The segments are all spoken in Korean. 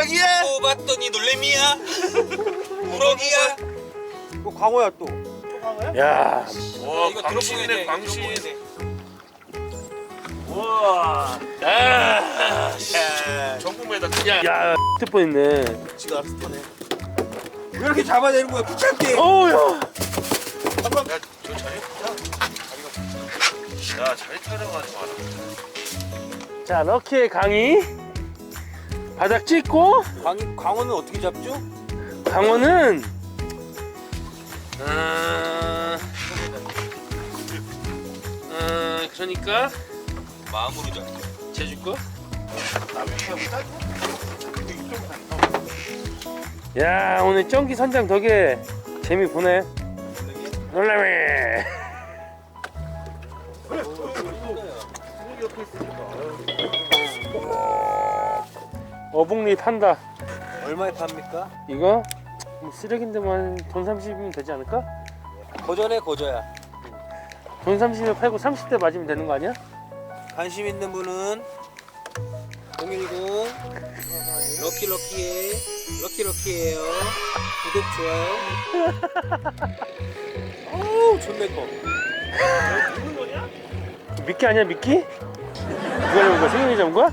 바닥이야. 뽑았더니 놀래미야 우럭이야 이거 광어야 또. 야, 와 이거 광신이네 들어보이네, 광신. 들어보이네. 와. 아, 전국매다. 야, 야, 뜰 뻔했네. 지가 알아서 타네. 왜 이렇게 잡아내는 거야? 귀찮게. 어우, 야. 잠깐. 야, 저 자리 타. 야, 자리 타려고 하지 마라. 자, 럭키의 강이 바닥 찍고 광 광어는 어떻게 잡죠? 강원은 어, 어, 그러니까 마음으로 잡 제주 거. 야, 오늘 쩐기 선장 덕에 재미 보네. 놀라미. 어복리 판다. 얼마에 팝니까? 이거 뭐 쓰레기인데만 돈 30이면 되지 않을까? 고전에 고저야. 돈 30을 팔고 30대 맞으면 되는 거 아니야? 관심 있는 분은 010 럭키 럭키의 럭키 럭키예요. 구독 좋아요. 어우 존내 커. 미끼 아니야 미끼? 누가 잡은 거야? 생일이 잡은 거야?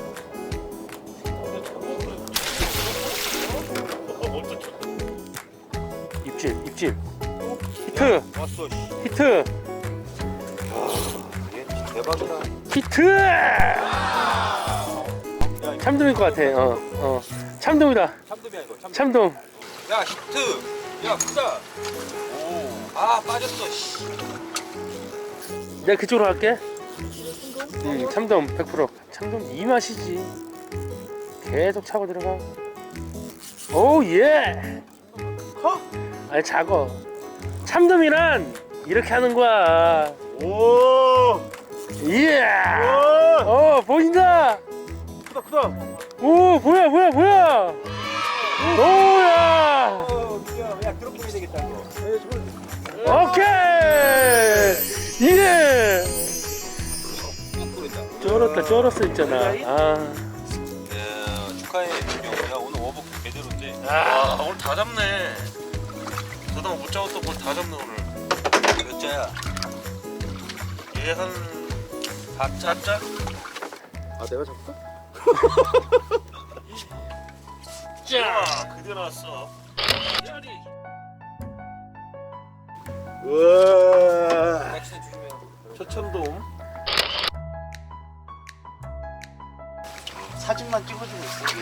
입질 히트. 왔어. 씨. 히트. 얘 진짜 대박이다. 히트. 참돔일 것 같아. 어, 어. 참돔이다. 참돔이야 이거. 참돔. 참돔. 야 히트. 야 크다 오 아 빠졌어 씨. 내가 그쪽으로 갈게. 음, 참돔 100% 참돔 이 맛이지. 계속 차고 들어가. 오 예 아니 작어. 참돔이란 이렇게 하는 거야. 오. 예어 보인다! 크다 크다. 오 뭐야 뭐야 뭐야! 오야! 어 누구야? 야 그런 분이 되겠다 이거. 오케이! 예 쩔었다 쩔었어 있잖아. 아. 야 축하해 준영 야 오늘 어복 제대로인데? 아. 오늘 다 잡네. 그동안 못 잡았던 걸다 잡네 오늘. 몇 자야 얘한 4자? 아 내가 잡까? 자, 그대 나왔어. 야리. 우와. 초천돔. 사진만 찍어주고 있어. 얘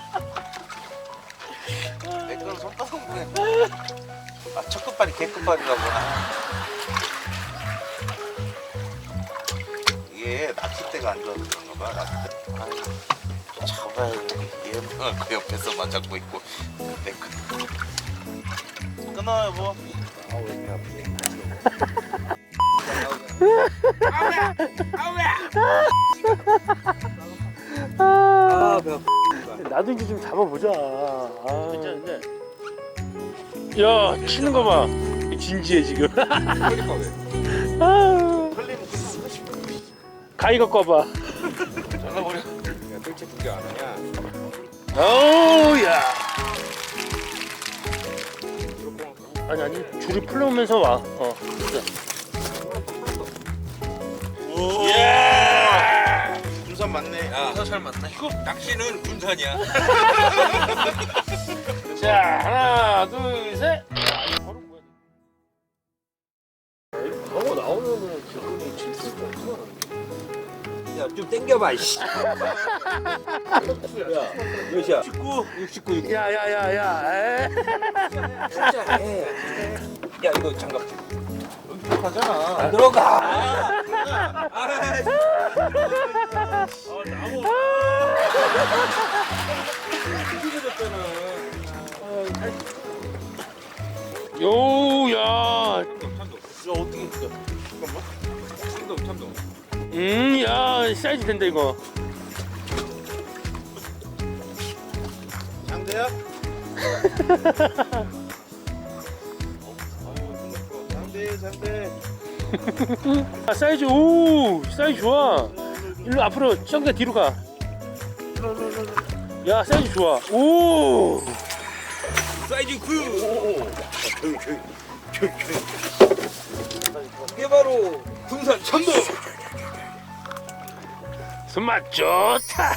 내건 손가락 보내 아첫 끝발이 개 끝발이라고 이게 낚싯대가 안 좋아서 그런가 봐. 낚싯대. 아유, 잡아야 돼. 얘만 그 옆에서만 잡고 있고. 내 거. 끊어 여보. 아우 왜 아프지? 아 배가. 나도 이제 좀 잡아보자 아 괜찮은데 야 치는 거 봐 진지해 지금 그러니까 왜? 아. 가위 갖고 와봐 잘라버려. 야 뜰채 구경 안 하냐? 어우야 이렇게. 아니 아니 줄이 풀려오면서 와 어. 진짜. 예. 군산 맞네. 야. 군산 잘 맞네. 이거 낚시는 군산이야 자 하나 둘셋 광어 나오면은 기분이 없어. 야좀 땡겨봐 이씨. 야 몇이야? 19. 69 69. 야야야야 진짜 해. 야 이거 장갑. 여기 가잖아. 안 들어가. 요야 야 어떻게? 참돔 참돔. 음야 사이즈 된다 이거 장대야? 장대 장대. 아 사이즈 오 사이즈 좋아 일로 앞으로 정대 뒤로 가야 사이즈 좋아 오 사이즈 9. 이게 바로 군산 참돔. 손맛 좋다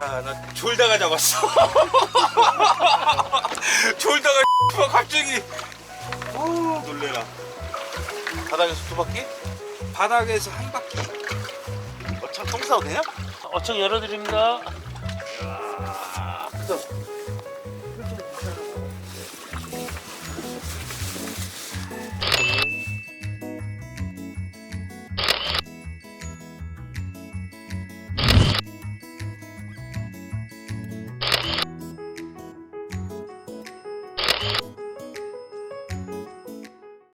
아, 나 졸다가 잡았어. 졸다가 갑자기 어 놀래라. 바닥에서 두 바퀴? 바닥에서 한 바퀴. 어참 똥 싸도 돼요? 어청 열어드립니다 크다.